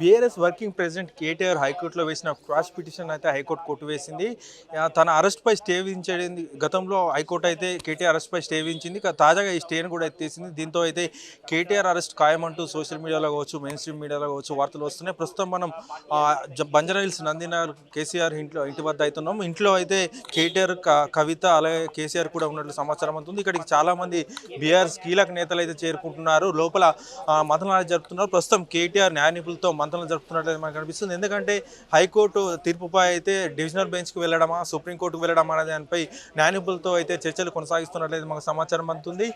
BRS working president KTR హైకోర్టులో వేసిన cross petition అయితే హైకోర్టు కొట్టివేసింది వేసింది. తన అరెస్ట్పై స్టే విధించేది గతంలో హైకోర్టు అయితే కేటీఆర్ అరెస్ట్పై స్టే విధించింది. తాజాగా ఈ స్టేను కూడా ఎత్తేసింది దీంతో అయితే కేటీఆర్ అరెస్ట్ ఖాయమంటూ సోషల్ మీడియాలో కావచ్చు మెయిన్ స్ట్రీమ్ మీడియాలో కావచ్చు వార్తలు వస్తున్నాయి. ప్రస్తుతం మనం ఆ, హిల్స్ నందినగర్ కేసీఆర్ ఇంట్లో ఇంటి వద్ద అవుతున్నాం ఇంట్లో అయితే కేటీఆర్ కవిత అలాగే కేసీఆర్ కూడా ఉన్నట్లు సమాచారం అవుతుంది ఇక్కడికి చాలామంది బీఆర్ఎస్ కీలక నేతలు అయితే చేరుకుంటున్నారు. లోపల మతనాలు జరుపుతున్నారు. ప్రస్తుతం కేటీఆర్ న్యాయ నిపుణులతో ప్రాంతంలో జరుపుతున్నట్లు మనకు కనిపిస్తుంది. ఎందుకంటే హైకోర్టు తీర్పుపై అయితే డివిజనల్ బెంచ్కి వెళ్ళడమా సుప్రీంకోర్టుకు వెళ్ళడమా అనే దానిపై న్యాయ నిపుణులతో అయితే చర్చలు కొనసాగిస్తున్నట్లయితే మనకు సమాచారం అందుతుంది.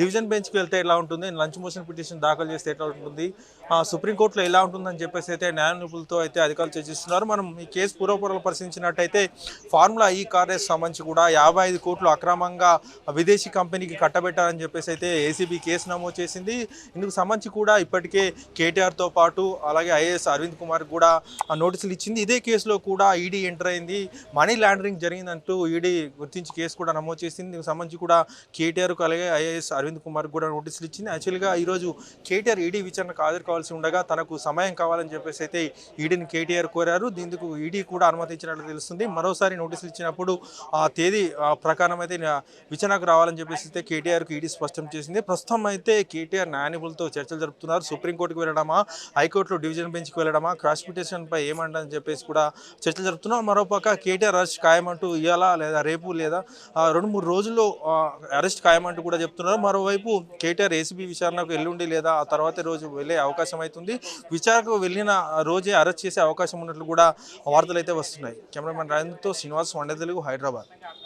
డివిజన్ బెంచ్కి వెళ్తే ఎలా ఉంటుంది? లంచ్ మోషన్ పిటిషన్ దాఖలు చేస్తే ఎట్లా ఉంటుంది? ఆ, సుప్రీంకోర్టులో ఎలా ఉంటుందని చెప్పేసి అయితే న్యాయ నిపుణులతో అయితే అధికారులు చర్చిస్తున్నారు. మనం ఈ కేసు పూర్వపూర్వలు పరిశీలించినట్టయితే ఫార్ములా ఈ కారేజ్ సంబంధించి కూడా యాభై ఐదు కోట్లు అక్రమంగా విదేశీ కంపెనీకి కట్టబెట్టారని చెప్పేసి అయితే ఏసీబీ కేసు నమోదు చేసింది. ఇందుకు సంబంధించి కూడా ఇప్పటికే కేటీఆర్తో పాటు అలాగే ఐఏఎస్ అరవింద్ కుమార్ కూడా ఆ నోటీసులు ఇచ్చింది. ఇదే కేసులో కూడా ఈడీ ఎంటర్ అయింది. మనీ లాండరింగ్ జరిగిందంటూ ఈడీ గుర్తించి కేసు కూడా నమోదు చేసింది. దీనికి సంబంధించి కూడా కేటీఆర్కు అలాగే ఐఏఎస్ అరవింద్ కుమార్ కూడా నోటీసులు ఇచ్చింది. యాక్చువల్గా ఈరోజు కేటీఆర్ ఈడీ విచారణకు హాజరు కావాల్సి ఉండగా తనకు సమయం కావాలని చెప్పేసి అయితే ఈడీని కేటీఆర్ కోరారు. దీనికి ఈడీ కూడా అనుమతించినట్లు తెలుస్తుంది. మరోసారి నోటీసులు ఇచ్చినప్పుడు ఆ తేదీ ఆ, ప్రకారం అయితే విచారణకు రావాలని చెప్పేసి అయితే కేటీఆర్కు ఈడీ స్పష్టం చేసింది. ప్రస్తుతం అయితే కేటీఆర్ న్యాయనిపులతో చర్చలు జరుపుతున్నారు. సుప్రీంకోర్టుకు వెళ్ళడమా? హైకోర్టులో డివిజన్ బెంచ్కి వెళ్ళడమా క్రాస్ పిటిషన్పై ఏమంటని చెప్పేసి కూడా చర్చలు జరుపుతున్నాం మరోపక్క కేటీఆర్ అరెస్ట్ ఖాయమంటూ ఇవ్వాలా లేదా రేపు లేదా రెండు మూడు రోజుల్లో అరెస్ట్ ఖాయమంటూ కూడా చెప్తున్నారు. మరోవైపు కేటీఆర్ ఏసీబీ విచారణకు ఎల్లుండి లేదా ఆ తర్వాత రోజు వెళ్ళే అవకాశం అవుతుంది విచారణకు వెళ్ళిన రోజే అరెస్ట్ చేసే అవకాశం ఉన్నట్లు కూడా వార్తలు అయితే వస్తున్నాయి. కెమెరామెన్ రాజేంద్రతో శ్రీనివాస్ వండే తెలుగు హైదరాబాద్.